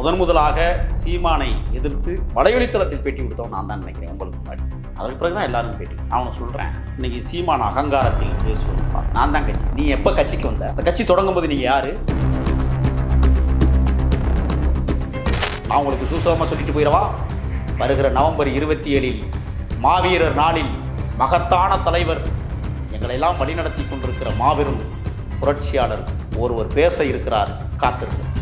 முதன் முதலாக சீமானை எதிர்த்து வலையொலித்தளத்தில் பேட்டி கொடுத்தவன் நான் தான் நினைக்கிறேன் உங்களுக்கு முன்னாடி. அதற்கு பிறகு தான் எல்லாரும் பேட்டி. நான் அவனை சொல்கிறேன் இன்னைக்கு சீமான அகங்காரத்தில் பேசுவான் நான் தான் கட்சி. நீ எப்போ கட்சிக்கு வந்த? அந்த கட்சி தொடங்கும் போது நீங்கள் யாரு? நான் உங்களுக்கு சூசகமாக சொல்லிட்டு போயிடவா? வருகிற நவம்பர் இருபத்தி ஏழில் மாவீரர் நாளில் மகத்தான தலைவர் எங்களை எல்லாம் வழிநடத்தி கொண்டிருக்கிற மாபெரும் புரட்சியாளர் ஒருவர் பேச இருக்கிறார் காத்திருக்கிறார்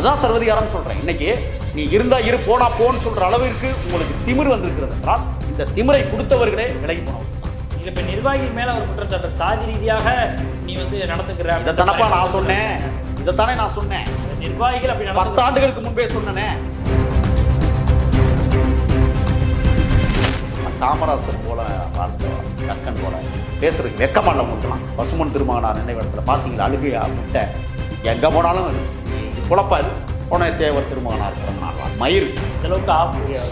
அதான் சர்வதிகாரம் சொல்றேன். இன்னைக்கு நீ இருந்தா இரு போனா போன்னு சொல்ற அளவிற்கு உங்களுக்கு திமிர் வந்திருக்கிறது என்றால் இந்த திமிரை கொடுத்தவர்களே விலகி போனவர்கள் இது இப்ப நிர்வாகிகள் மேல ஒரு குற்றச்சாட்டு. சாதி ரீதியாக நீ வந்து நடந்துக்கிற இதை தானப்பா நான் சொன்னேன். இதைத்தானே நான் சொன்னேன். நிர்வாகிகள் அப்படி பத்து நடந்து ஆண்டுகளுக்கு முன்பே சொன்னனே. காமராசர் போல வாழ்ந்தவன் கக்கன் போல பேசுறதுக்கு வெக்கமான முட்டலாம் பசுமன் திருமகனார் நினைவிடத்தில் பார்த்தீங்களா? அழுகையா முட்டை எங்கே போனாலும் குழப்பாது போன தேவர் திருமகனார் பிறந்தனார் மயிர். அளவுக்கு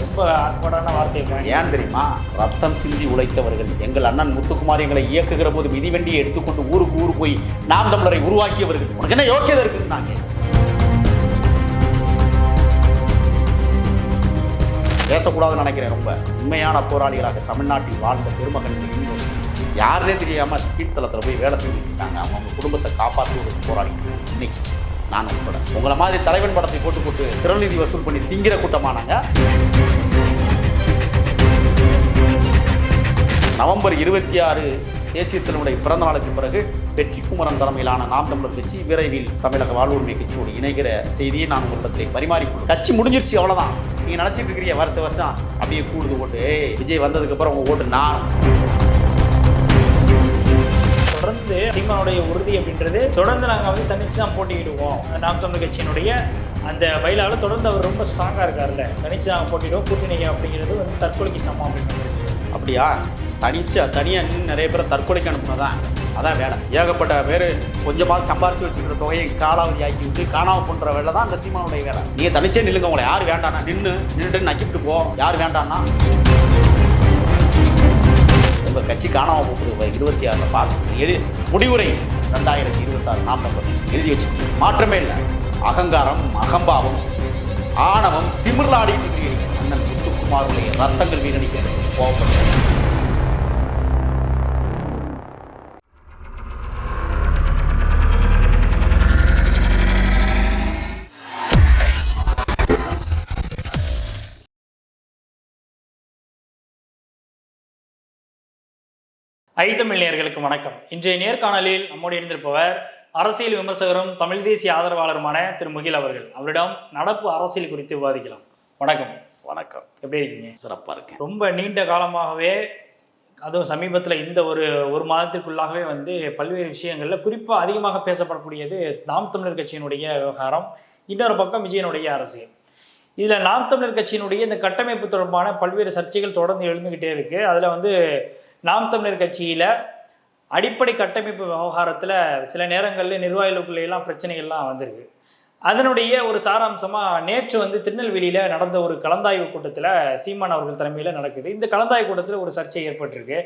ரொம்ப ஆக்வர்டான பயன்படுத்தி- ஏன் தெரியுமா? ரத்தம் சிந்தி உழைத்தவர்கள். எங்கள் அண்ணன் முத்துக்குமார் எங்களை இயக்குகிற போது மிதிவண்டியை எடுத்துக்கொண்டு ஊருக்கு ஊர் போய் நாம் தமிழரை உருவாக்கியவர்கள். உனக்கு என்ன யோக்கியதை இருக்குன்னு கேட்கிறேன். பேசக்கூடாதுன்னு நினைக்கிறேன் ரொம்ப. உண்மையான போராளிகளாக தமிழ்நாட்டில் வாழ்ந்த பெருமகன் யாருனே தெரியாமல் கீழ்த்தளத்தில் போய் வேலை செஞ்சுட்டு இருக்காங்க. அவங்க குடும்பத்தை காப்பாற்றுவதற்கு போராடி இன்னைக்கு. நான் உட்பட உங்களை மாதிரி தலைவன் படத்தை போட்டு போட்டு திரள்நிதி வசூல் பண்ணி திங்கிற கூட்டமானாங்க. நவம்பர் இருபத்தி ஆறு தேசிய தலைவனுடைய பிறந்த நாளுக்கு பிறகு வெற்றி குமரன் தலைமையிலான நாம் தமிழர் கட்சி விரைவில் தமிழக வாழ்வுரிமை கட்சியோடு இணைகிற செய்தியை நான் உங்களிடத்தில் பரிமாறிக்கொள்ளும் கட்சி முடிஞ்சிருச்சு அவ்வளோதான் நீங்கள் நினச்சிட்டு இருக்கிறீங்க வருஷ வருஷம் அப்படியே கூடுது ஓட்டு. விஜய் வந்ததுக்கப்புறம் உங்கள் ஓட்டு நான் தொடர்ந்து சீமானுடைய உறுதி அப்படின்றது தொடர்ந்து நாங்கள் வந்து தனிச்சு தான் போட்டியிடுவோம். நாம் தமிழ் கட்சியினுடைய அந்த வயலால் தொடர்ந்து அவர் ரொம்ப ஸ்ட்ராங்காக இருக்கார்ல தனிச்சு நாங்கள் போட்டிடுவோம் கூட்டணி அப்படிங்கிறது வந்து தற்கொலைக்கு சமம் அப்படின்றது. அப்படியா? தனிச்சு தனியாக நின்று நிறைய பேரை தற்கொலைக்கு அனுப்புனதான் அதான் வேலை. ஏகப்பட்ட பேர் கொஞ்சமாக சம்பாரிச்சு வச்சுக்கிற தொகையை காலாவதி ஆக்கி விட்டு காணாமல் பண்ணுற வேலை தான் அந்த சீமானுடைய வேலை. நீங்கள் தனிச்சே நில்லுங்க உங்களை யார் வேண்டாம்னா நின்று நின்றுட்டு நக்கிட்டு போ. யார் வேண்டானா உங்கள் கட்சி காணாமல் போகுது இருபத்தி ஆறில் பார்த்து எழு முடிவுரை ரெண்டாயிரத்தி இருபத்தாறு நாம் நம்பர் எழுதி வச்சு. மாற்றமே இல்லை. அகங்காரம் அகம்பாவம் ஆணவம் திமிர்லாடிட்டு அண்ணன் முத்துக்குமாருடைய ரத்தங்கள் வீணடிக்கிறது கோபப்படுறது ஐத்தமிழ் நேயர்களுக்கு வணக்கம். இன்றைய நேர்காணலில் நம்மோடு இருந்திருப்பவர் அரசியல் விமர்சகரும் தமிழ் தேசிய ஆதரவாளருமான திரு முகில் அவர்கள். அவரிடம் நடப்பு அரசியல் குறித்து விவாதிக்கலாம். வணக்கம். வணக்கம். எப்படி இருக்கீங்க? சிறப்பாக இருக்கேன். ரொம்ப நீண்ட காலமாகவே அதுவும் சமீபத்தில் இந்த ஒரு ஒரு மாதத்திற்குள்ளாகவே வந்து பல்வேறு விஷயங்களில் குறிப்பாக அதிகமாக பேசப்படக்கூடியது நாம் தமிழர் கட்சியினுடைய விவகாரம் இன்னொரு பக்கம் விஜயனுடைய அரசியல். இதில் நாம் தமிழர் கட்சியினுடைய இந்த கட்டமைப்பு தொடர்பான பல்வேறு சர்ச்சைகள் தொடர்ந்து எழுந்துக்கிட்டே இருக்குது அதில் வந்து நாம் தமிழர் கட்சியில் அடிப்படை கட்டமைப்பு விவகாரத்தில் சில நேரங்களில் நிர்வாகிகளுக்குள்ள எல்லாம் பிரச்சனைகள்லாம் வந்திருக்கு. அதனுடைய ஒரு சாராம்சமாக நேற்று வந்து திருநெல்வேலியில் நடந்த ஒரு கலந்தாய்வு கூட்டத்தில் சீமான் அவர்கள் தலைமையில் நடக்குது. இந்த கலந்தாய்வு கூட்டத்தில் ஒரு சர்ச்சை ஏற்பட்டிருக்கு.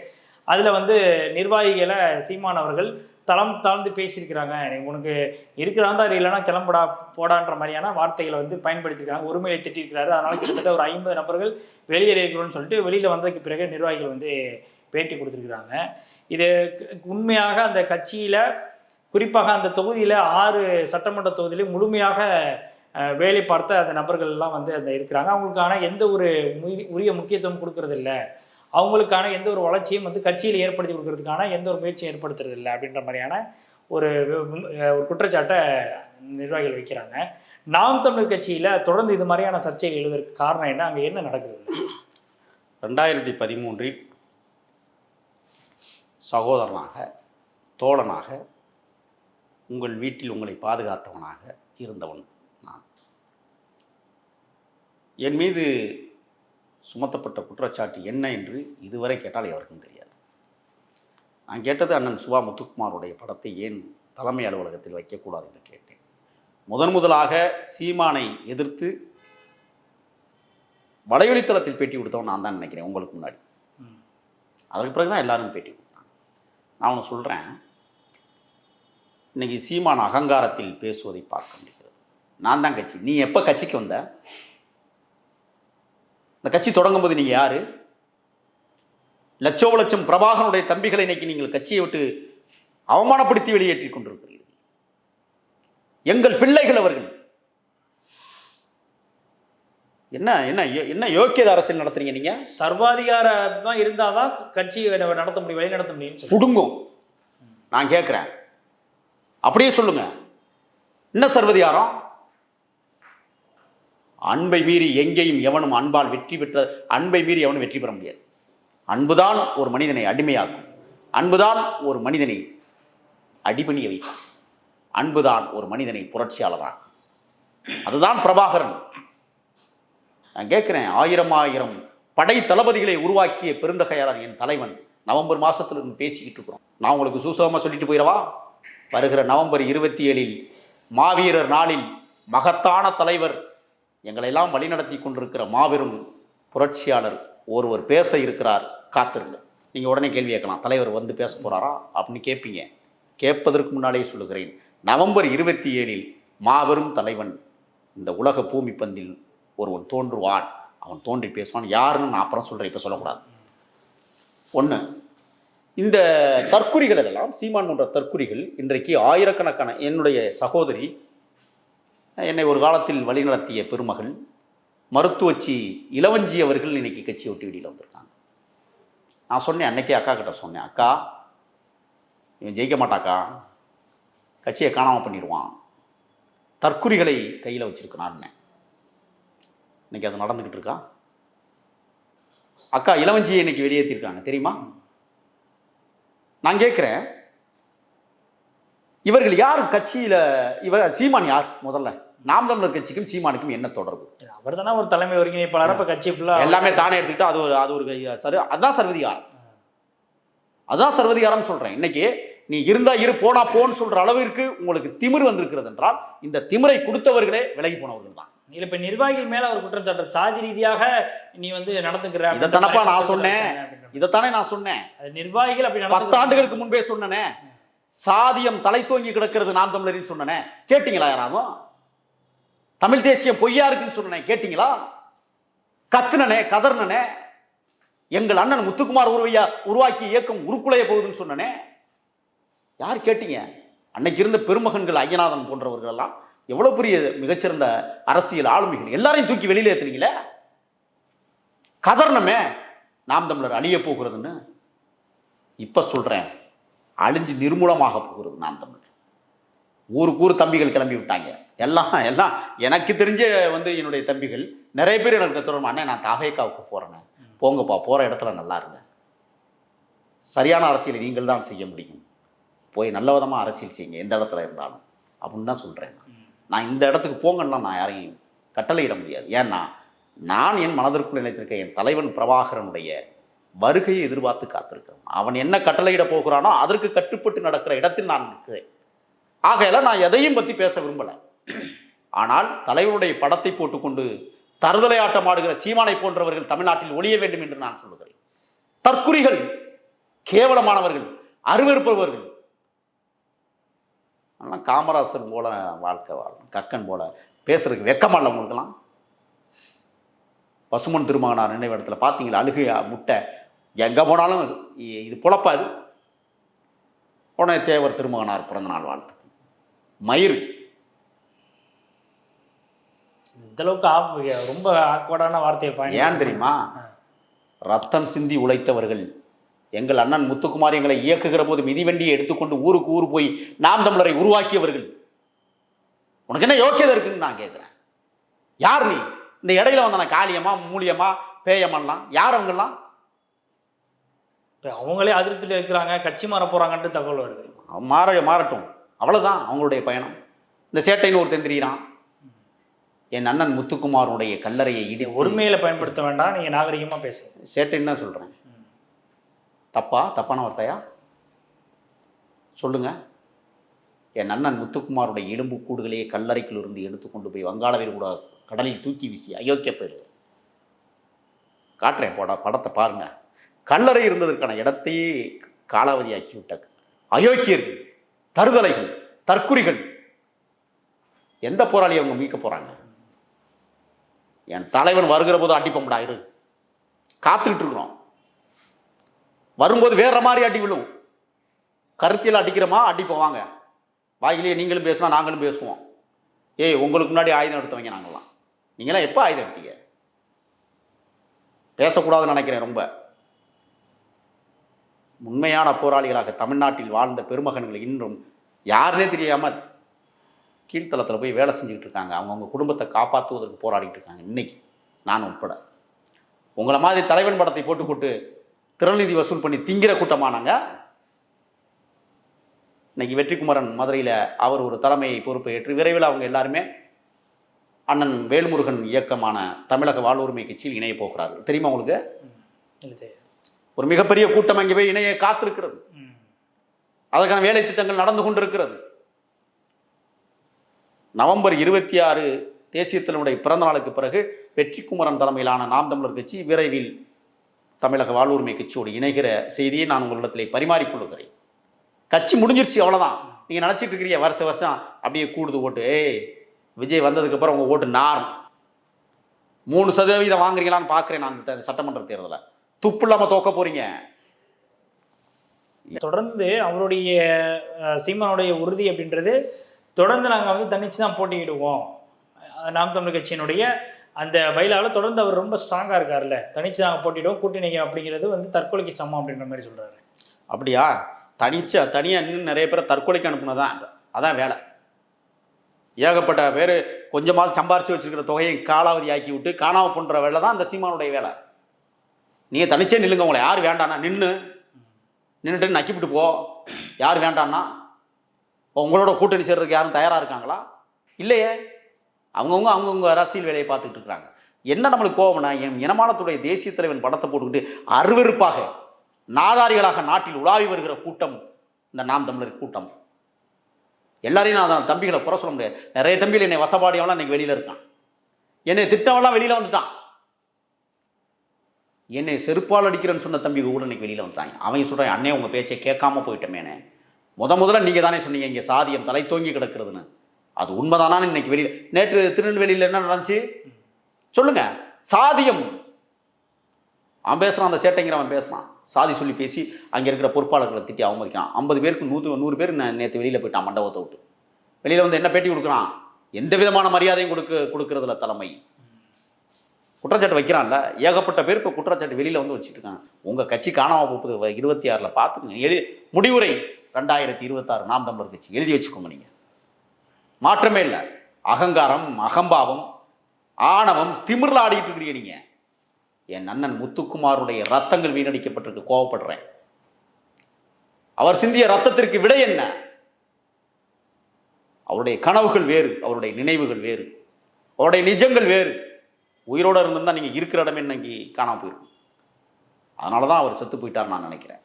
அதில் வந்து நிர்வாகிகளை சீமான் அவர்கள் தளம் தாழ்ந்து பேசியிருக்கிறாங்க. உனக்கு உனக்கு இருக்கிறாந்தா இல்லைனா கிளம்புடா போடான்ற மாதிரியான வார்த்தைகளை வந்து பயன்படுத்தியிருக்காங்க ஒருமையை திட்டிருக்கிறாரு அதனால் கிட்டத்தட்ட ஒரு ஐம்பது நபர்கள் வெளியேறியிருக்கிறோம்னு சொல்லிட்டு வெளியில் வந்ததுக்கு பிறகு நிர்வாகிகள் வந்து பேட்டி கொடுத்துருக்குறாங்க. இது உண்மையாக அந்த கட்சியில் குறிப்பாக அந்த தொகுதியில் ஆறு சட்டமன்ற தொகுதியிலையும் முழுமையாக வேலை பார்த்த அந்த நபர்கள் எல்லாம் வந்து அந்த இருக்கிறாங்க. அவங்களுக்கான எந்த ஒரு உரிய முக்கியத்துவம் கொடுக்கறது இல்லை அவங்களுக்கான எந்த ஒரு வளர்ச்சியும் வந்து கட்சியில் ஏற்படுத்தி கொடுக்கறதுக்கான எந்த ஒரு முயற்சியும் ஏற்படுத்துறது இல்லை அப்படின்ற மாதிரியான ஒரு ஒரு குற்றச்சாட்டை நிர்வாகிகள் வைக்கிறாங்க. நாம் தமிழர் கட்சியில் தொடர்ந்து இது மாதிரியான சர்ச்சைகள் எழுவதற்கு காரணம் என்ன? அங்கே என்ன நடக்குது? ரெண்டாயிரத்தி பதிமூன்றில் சகோதரனாக தோழனாக உங்கள் வீட்டில் உங்களை பாதுகாத்தவனாக இருந்தவன் நான். என் மீது சுமத்தப்பட்ட குற்றச்சாட்டு என்ன என்று இதுவரை கேட்டால் எவருக்கும் தெரியாது. நான் கேட்டது அண்ணன் சுபா முத்துக்குமாருடைய படத்தை ஏன் தலைமை அலுவலகத்தில் வைக்கக்கூடாது என்று கேட்டேன். முதன் முதலாக சீமானை எதிர்த்து வலையொலித்தளத்தில் பேட்டி கொடுத்தவன் நான் தான் நினைக்கிறேன் உங்களுக்கு முன்னாடி. அதற்கு பிறகு தான் எல்லாரும் பேட்டி நான் ஒன்று சொல்கிறேன் இன்னைக்கு சீமான் அகங்காரத்தில் பேசுவதை பார்க்க முடிகிறது. நான் தான் கட்சி. நீ எப்போ கட்சிக்கு வந்த? இந்த கட்சி தொடங்கும் போது நீங்கள் யாரு? லட்சோ லட்சம் பிரபாகனுடைய தம்பிகளை இன்னைக்கு நீங்கள் கட்சியை விட்டு அவமானப்படுத்தி வெளியேற்றி கொண்டிருக்கிறீர்கள். எங்கள் பிள்ளைகள் அவர்கள் என்ன என்ன என்ன யோக்கியத அரசியல் நடத்துறீங்க நீங்க? சர்வாதிகாரமா இருந்தாதான் கட்சி நடத்த முடியும் வழி நடத்த முடியும். புடுங்கும். நான் கேட்குறேன் அப்படியே சொல்லுங்க. என்ன சர்வதிகாரம்? அன்பை மீறி எங்கேயும் எவனும் அன்பால் வெற்றி பெற்ற அன்பை மீறி எவனும் வெற்றி பெற முடியாது. அன்புதான் ஒரு மனிதனை அடிமையாக்கும். அன்புதான் ஒரு மனிதனை அடிபணிய வைக்கும். அன்புதான் ஒரு மனிதனை புரட்சியாளராகும் அதுதான் பிரபாகரன். நான் கேட்குறேன் ஆயிரம் ஆயிரம் படை தளபதிகளை உருவாக்கிய பெருந்தகையாளர் என் தலைவன். நவம்பர் மாதத்தில் இருந்து பேசிக்கிட்டு இருக்கிறோம். நான் உங்களுக்கு சூசகமாக சொல்லிட்டு போயிடவா? வருகிற நவம்பர் இருபத்தி ஏழில் மாவீரர் நாளில் மகத்தான தலைவர் எங்களையெல்லாம் வழிநடத்தி கொண்டிருக்கிற மாபெரும் புரட்சியாளர் ஒருவர் பேச இருக்கிறார் காத்திருங்க. நீங்கள் உடனே கேள்வி கேட்கலாம் தலைவர் வந்து பேச போகிறாரா அப்படின்னு கேட்பீங்க. கேட்பதற்கு முன்னாலேயே சொல்லுகிறேன். நவம்பர் இருபத்தி ஏழில் மாபெரும் தலைவன் இந்த உலக பூமி பந்தில் ஒருவன் தோன்றுவான். அவன் தோன்றி பேசுவான். யாருன்னு நான் அப்புறம் சொல்கிறேன் இப்போ சொல்லக்கூடாது. ஒன்று இந்த தற்குறிகள் எல்லாம் சீமான் போன்ற தற்குறிகள் இன்றைக்கு ஆயிரக்கணக்கான என்னுடைய சகோதரி என்னை ஒரு காலத்தில் வழிநடத்திய பெருமகள் மருத்துவச்சி இளவஞ்சி அவர்கள் இன்னைக்கு கட்சி விட்டு வெளியில் வந்திருக்காங்க. நான் சொன்னேன் அன்னைக்கே அக்கா கிட்ட சொன்னேன். அக்கா இவன் ஜெயிக்க மாட்டாக்கா? கட்சியை காணாமல் பண்ணிடுவான். தற்குறிகளை கையில் வச்சிருக்கிறான்னு இன்னைக்கு அது நடந்துக்கிட்டு இருக்கா? அக்கா இளவஞ்சியை இன்னைக்கு வெளியேற்றிருக்காங்க தெரியுமா? நான் கேட்குறேன் இவர்கள் யார் கட்சியில இவர் சீமான் யார் முதல்ல? நாம் தமிழர் கட்சிக்கும் சீமானுக்கும் என்ன தொடர்பு? அவர் தானே ஒரு தலைமை ஒருங்கிணைப்பாளர்? இப்ப கட்சி ஃபுல்லா எல்லாமே தானே எடுத்துக்கிட்டா அது ஒரு அது ஒரு சரி அதுதான் சர்வதிகாரம். அதுதான் சர்வதிகாரம் சொல்றேன். இன்னைக்கு நீ இருந்தா இரு போனா போன்னு சொல்ற அளவிற்கு உங்களுக்கு திமிர் வந்திருக்கிறது என்றால் இந்த திமிரை கொடுத்தவர்களே விலகி போனவர்கள் தான் இல்ல இப்ப நிர்வாகிகள் மேல அவர் குற்றம் சாட்டுற சாதி ரீதியாக நீ வந்து நடந்துக்கிற இதை தானப்பா நான் சொன்னேன். இதைத்தானே நான் சொன்னேன். நிர்வாகிகள் அப்படி பத்து ஆண்டுகளுக்கு முன்பே சொன்னனே. சாதியம் தலை தோங்கி கிடக்கிறது நாம் தமிழரின் சொன்னனே. கேட்டீங்களா யாராவும் தமிழ் தேசியம் பொய்யா இருக்குன்னு சொன்னனே. கேட்டீங்களா? கத்துனனே கதர்னனே. எங்கள் அண்ணன் முத்துக்குமார் உருவையா உருவாக்கி இயக்கம் உருக்குலைய போகுதுன்னு சொன்னனே. யார் கேட்டீங்க? அன்னைக்கு இருந்த பெருமகன்கள் ஐயநாதன் போன்றவர்கள் எல்லாம் எவ்வளவு பெரிய மிகச்சிறந்த அரசியல் ஆளுமைகள்? எல்லாரையும் தூக்கி வெளியில ஏத்துனீங்களே கதர்ணமே நாம் தமிழர் அழிய போகிறதுன்னு இப்ப சொல்றேன். அழிஞ்சு நிர்மூலமாக போகிறது நாம் தமிழர். ஊருக்கு ஊர் தம்பிகள் கிளம்பி விட்டாங்க. எல்லாம் எல்லாம் எனக்கு தெரிஞ்ச வந்து என்னுடைய தம்பிகள் நிறைய பேர் எனக்கு தொடரும் அண்ணே நான் தாகேக்காவுக்கு போறேனே. போங்கப்பா போற இடத்துல நல்லா இருங்க. சரியான அரசியலை நீங்கள் தான் செய்ய முடியும். போய் நல்ல விதமா அரசியல் செய்யுங்க எந்த இடத்துல இருந்தாலும். அப்படின்னு தான் சொல்றேன் நான் இந்த இடத்துக்கு போங்கன்னா நான் யாரையும் கட்டளையிட முடியாது. ஏன்னா நான் என் மனதிற்குள் நினைத்திருக்க என் தலைவன் பிரபாகரனுடைய வருகையை எதிர்பார்த்து காத்திருக்கிறேன். அவன் என்ன கட்டளையிட போகிறானோ அதற்கு கட்டுப்பட்டு நடக்கிற இடத்தில் நான் இருக்கிறேன் ஆகையால நான் எதையும் பற்றி பேச விரும்பலை. ஆனால் தலைவனுடைய படத்தை போட்டுக்கொண்டு தருதலை ஆட்டம் ஆடுகிற சீமானை போன்றவர்கள் தமிழ்நாட்டில் ஒழிய வேண்டும் என்று நான் சொல்லுகிறேன். தற்குறிகள் கேவலமானவர்கள் அருவறுப்பவர்கள் ஆனால் காமராசர் போல வாழ்க்கை வாழணும் கக்கன் போல. பேசுறதுக்கு வெக்கமா இல்லை உங்களுக்கெல்லாம்? பசுமன் திருமகனார் நினைவிடத்துல பார்த்தீங்களா? அழுகு முட்டை. எங்கே போனாலும் இது பொழப்பாது. உடனே தேவர் திருமகனார் பிறந்த நாள் வாழ்த்து. மயிர் இந்த அளவுக்கு ஆப்- ரொம்ப ஆக்வர்டான வார்த்தையை ஏன் தெரியுமா? ரத்தம் சிந்தி உழைத்தவர்கள் எங்கள் அண்ணன் முத்துக்குமார் எங்களை இயக்குகிற போது மிதிவண்டியை எடுத்துக்கொண்டு ஊருக்கு ஊர் போய் நாம் தமிழரை உருவாக்கியவர்கள். உனக்கு என்ன யோக்கியதை இருக்குன்னு நான் கேட்குறேன். யார் நீ? இந்த இடையில வந்தான காளியம்மா மூலியம்மா பேயம்மாலாம் யார் அவங்கெல்லாம்? அவங்களே அதிருப்தியில் இருக்கிறாங்க கட்சி மாற போறாங்கன்ட்டு தகவல் வருது. மாற மாறட்டும். அவ்வளவுதான் அவங்களுடைய பயணம். இந்த சேட்டைன்னு ஒருத்தன் தெரியுறான். என் அண்ணன் முத்துக்குமாருடைய கல்லறையை இடி ஒருமையில பயன்படுத்த வேண்டாம் நீங்க நாகரிகமா பேசுங்க. சேட்டைன்னு தான் சொல்கிறேன் தப்பா? தப்பான வார்த்தையா? சொல்லுங்க. என் அண்ணன் முத்துக்குமாருடைய எலும்பு கூடுகளையே கல்லறைக்குள் இருந்து எடுத்துக்கொண்டு போய் வங்காள கூட கடலில் தூக்கி வீசி அயோக்கிய பேர் காட்டுறேன் போட படத்தை பாருங்க. கல்லறை இருந்ததற்கான இடத்தையே காலாவதியாக்கி விட்ட அயோக்கியர்கள் தருதலைகள் தற்குறிகள் எந்த போராளியை அவங்க மீட்க போறாங்க? என் தலைவன் வருகிற போது அடிப்பம்படாயிரு காத்துக்கிட்டு இருக்கிறோம். வரும்போது வேற மாதிரி அடி விழும் கருத்தியில் அடிக்கிறோமா? அடிப்போம் வாங்க. வாயிலேயே நீங்களும் பேசினா நாங்களும் பேசுவோம். ஏய் உங்களுக்கு முன்னாடி ஆயுதம் எடுத்தவங்க நாங்களாம் நீங்களாம் எப்போ ஆயுதம் எடுத்தீங்க? பேசக்கூடாதுன்னு நினைக்கிறேன் ரொம்ப. உண்மையான போராளிகளாக தமிழ்நாட்டில் வாழ்ந்த பெருமகன்கள் இன்றும் யாருனே தெரியாமல் கீழ்த்தளத்தில் போய் வேலை செஞ்சுக்கிட்டு இருக்காங்க. அவங்கவுங்க குடும்பத்தை காப்பாற்றுவதற்கு போராடிக்கிட்டு இருக்காங்க. இன்னைக்கு நான் உட்பட. உங்களை மாதிரி தலைவன் படத்தை போட்டுக்கொண்டு திறநிதி வசூல் பண்ணி திங்கிற கூட்டமானாங்க. இன்னைக்கு வெற்றிக்குமரன் மதுரையில் அவர் ஒரு தலைமையை பொறுப்பை ஏற்று விரைவில் அவங்க எல்லாருமே அண்ணன் வேல்முருகன் இயக்கமான தமிழக வாழ்வுரிமை கட்சியில் இணைய போகிறார்கள். தெரியுமா உங்களுக்கு? ஒரு மிகப்பெரிய கூட்டம் அங்கே போய் இணைய காத்திருக்கிறது. அதற்கான வேலை திட்டங்கள் நடந்து கொண்டிருக்கிறது. நவம்பர் இருபத்தி ஆறு தேசிய தலைவனுடைய பிறந்த நாளுக்கு பிறகு வெற்றிக்குமரன் தலைமையிலான நாம் தமிழர் கட்சி விரைவில் தமிழக வாழ்வுரிமை கட்சியோடு இணைகிற செய்தியை நான் உங்களிடத்தில் பரிமாறிக்கொள்ளுகிறேன் கட்சி முடிஞ்சிருச்சு அவ்வளோதான் நீங்கள் நினச்சிட்டு இருக்கிறீங்க வருஷ வருஷம் அப்படியே கூடுது ஓட்டு. ஏய் விஜய் வந்ததுக்கு அப்புறம் உங்கள் ஓட்டு நாரும். மூணு சதவீதம் வாங்குறீங்களான்னு பார்க்குறேன் நான் இந்த சட்டமன்ற தேர்தலில் துப்பு இல்லாமல் தோக்க போறீங்க. தொடர்ந்து அவருடைய அஹ், சீமானுடைய உறுதி அப்படின்றது தொடர்ந்து நாங்கள் வந்து தன்னிச்சு தான் போட்டியிடுவோம் நாம் தமிழ் கட்சியினுடைய அந்த பயிலாவில் தொடர்ந்து அவர் ரொம்ப ஸ்ட்ராங்காக இருக்கார்ல தனிச்சு நாங்கள் போட்டியிடுவோம் கூட்டணிங்க அப்படிங்கிறது வந்து தற்கொலைக்கு சமம் அப்படின்ற மாதிரி சொல்கிறாரு அப்படியா? தனிச்ச தனியாக நின்று நிறைய பேரை தற்கொலைக்கு அனுப்புனதான் அதான் வேலை. ஏகப்பட்ட பேர் கொஞ்சமாவது சம்பாரிச்சு வச்சிருக்கிற தொகையை காலாவதி ஆக்கி விட்டு காணாமல் பண்ணுற வேலை தான் அந்த சீமானுடைய வேலை. நீங்கள் தனிச்சே நில்லுங்க உங்களை. யார் வேண்டாண்ணா நின்று நின்றுட்டு நக்கிவிட்டு போ. யார் வேண்டான்னா உங்களோட கூட்டணி சேர்றதுக்கு யாரும் தயாராக இருக்காங்களா? இல்லையே. அவங்கவுங்க அவங்கவுங்க அரசியல் வேலையை பார்த்துக்கிட்டு இருக்கிறாங்க. என்ன நம்மளுக்கு கோவம்னா என் இனமானத்துடைய தேசிய தலைவன் படத்தை போட்டுக்கிட்டு அருவருப்பாக நாதாரிகளாக நாட்டில் உலாவி வருகிற கூட்டம் இந்த நாம் தமிழர் கூட்டம். எல்லாரையும் நான் அதான் தம்பிகளை குறை சொல்ல முடியாது. நிறைய தம்பிகள் என்னை வசப்பாடியவெல்லாம் இன்னைக்கு வெளியில் இருக்கான். என்னை திட்டவெல்லாம் வெளியில் வந்துட்டான். என்னை செருப்பால் அடிக்கிறேன்னு சொன்ன தம்பி கூட இன்னைக்கு வெளியில் வந்துட்டாங்க. அவன் சொல்கிறான் அண்ணே உங்கள் பேச்சை கேட்காம போயிட்டமேனே. முத முதல்ல நீங்கள் தானே சொன்னீங்க இங்கே சாதியம் தலை தோங்கி கிடக்கிறதுன்னு. அது உண்மைதானான்னு இன்னைக்கு வெளியில் நேற்று திருநெல்வேலியில் என்ன நடந்துச்சு? சொல்லுங்க. சாதியம். அவன் பேசுகிறான் அந்த சேட்டைங்கிறவன் பேசுகிறான் சாதி சொல்லி பேசி அங்கே இருக்கிற பொறுப்பாளர்களை திட்டி அவமதிக்கிறான். ஐம்பது பேருக்கு நூற்று நூறு பேர் நேற்று வெளியில் போயிட்டான் மண்டபத்தை விட்டு. வெளியில் வந்து என்ன பேட்டி கொடுக்குறான்? எந்த விதமான மரியாதையும் கொடுக்க கொடுக்கறதுல தலைமை. குற்றச்சாட்டு வைக்கிறான்ல. ஏகப்பட்ட பேர் இப்போ குற்றச்சாட்டு வெளியில் வந்து வச்சுட்டு இருக்காங்க. உங்கள் கட்சி காணாமல் போகுது. இருபத்தி ஆறில் பார்த்துக்கோங்க எழுதி முடிவுரை ரெண்டாயிரத்தி இருபத்தாறு நாம் தமிழர் கட்சி. எழுதி வச்சுக்கோங்க நீங்கள் மாற்றமே இல்லை. அகங்காரம் அகம்பாவம் ஆணவம் திமிரில் ஆடிட்டு இருக்கிறீங்க நீங்கள் என் அண்ணன் முத்துக்குமாருடைய ரத்தங்கள் வீணடிக்கப்பட்டிருக்கு. கோவப்படுறேன். அவர் சிந்திய ரத்தத்திற்கு விடை என்ன? அவருடைய கனவுகள் வேறு அவருடைய நினைவுகள் வேறு அவருடைய நிஜங்கள் வேறு. உயிரோட இருந்திருந்தால் நீங்கள் இருக்கிற இடமே இன்னைக்கு காணாம போயிருக்கும் அதனால தான் அவர் செத்து போயிட்டார் நான் நினைக்கிறேன்.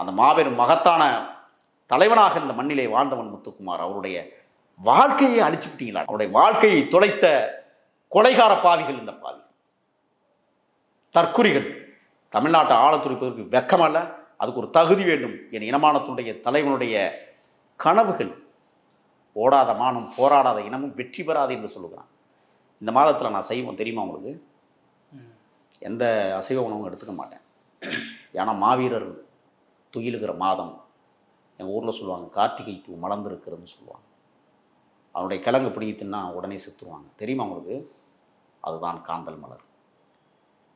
அந்த மாபெரும் மகத்தான தலைவனாக இந்த மண்ணிலே வாழ்ந்தவன் முத்துக்குமார். அவருடைய வாழ்க்கையை அழிச்சுவிட்டீங்களா அவருடைய வாழ்க்கையை தொலைத்த கொலைகார பாவிகள் இந்த பாவி. தற்குறிகள். தமிழ்நாட்டை ஆழத்துறைப்பதற்கு வெக்கமல்ல. அதுக்கு ஒரு தகுதி வேண்டும். என் இனமானத்துடைய தலைவனுடைய கனவுகள். ஓடாத மானம் போராடாத இனமும் வெற்றி பெறாது என்று சொல்லுகிறான். இந்த மாதத்தில் நான் செய்வோம் தெரியுமா உங்களுக்கு? எந்த அசைவ உணவும் எடுத்துக்க மாட்டேன். ஏன்னா மாவீரர் துயிலுகிற மாதம். எங்கள் ஊரில் சொல்லுவாங்க கார்த்திகை பூ மலர்ந்துருக்கிறதுன்னு சொல்லுவாங்க. அவனுடைய கிழங்கு பிடிங்கி தின்னா உடனே செத்துருவாங்க. தெரியுமா உங்களுக்கு? அதுதான் காந்தல் மலர்.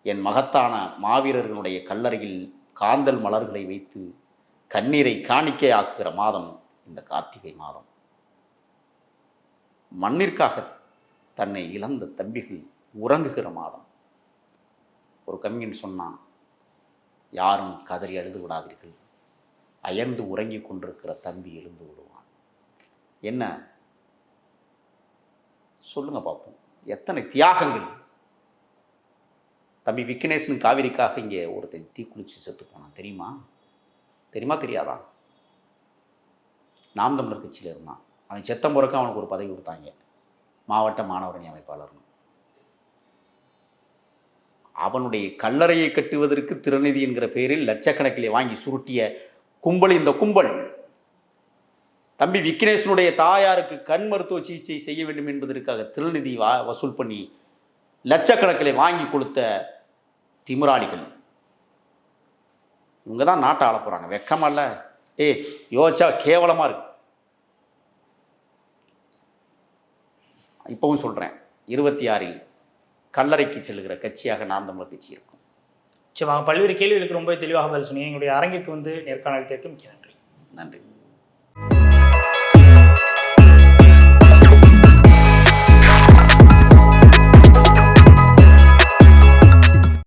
என் மகத்தான மாவீரர்களுடைய கல்லறையில் காந்தல் மலர்களை வைத்து கண்ணீரை காணிக்கையாக்குகிற மாதம் இந்த கார்த்திகை மாதம். மண்ணிற்காக தன்னை இழந்த தம்பிகள் உறங்குகிற மாதம். ஒரு கவிஞன் சொன்னான் யாரும் கதறி அழுது விடாதீர்கள். அயர்ந்து உறங்கிக் கொண்டிருக்கிற தம்பி எழுந்து விடுவான். என்ன? சொல்லுங்க பார்ப்போம். எத்தனை தியாகங்கள். தம்பி விக்னேஷன் காவிரிக்காக இங்கே ஒருத்தன் தீக்குளிச்சு செத்து போனான். தெரியுமா? தெரியுமா? தெரியாதா? நாம் தமிழர் கட்சியில் இருந்தான். அவன் செத்த முறைக்கு அவனுக்கு ஒரு பதவி கொடுத்தாங்க. மாவட்ட மாணவரணி அமைப்பாளர்னு. அவனுடைய கல்லறையை கட்டுவதற்கு திருநிதி என்கிற பெயரில் லட்சக்கணக்கிலே வாங்கி சுருட்டிய கும்பல் இந்த கும்பல். தம்பி விக்னேஷனுடைய தாயாருக்கு கண் மருத்துவ சிகிச்சை செய்ய வேண்டும் என்பதற்காக திருநிதி வா வசூல் பண்ணி லட்சக்கணக்கில் வாங்கி கொடுத்த திமிராளிகள் இவங்க தான் நாட்டை ஆள போகிறாங்க வெக்கமல்ல ஏய் யோசிச்சா கேவலமாக இருக்கு. இப்பவும் சொல்கிறேன் இருபத்தி ஆறில் கல்லறைக்கு செல்லுகிற கட்சியாக நாம் தமிழர் கட்சி இருக்கும். வாங்க பல்வேறு கேள்விகளுக்கு ரொம்ப தெளிவாக பதில் சொன்னீங்க. எங்களுடைய அரங்கிற்கு வந்து நேர்காணல் தேர்க்கும் நன்றி. நன்றி.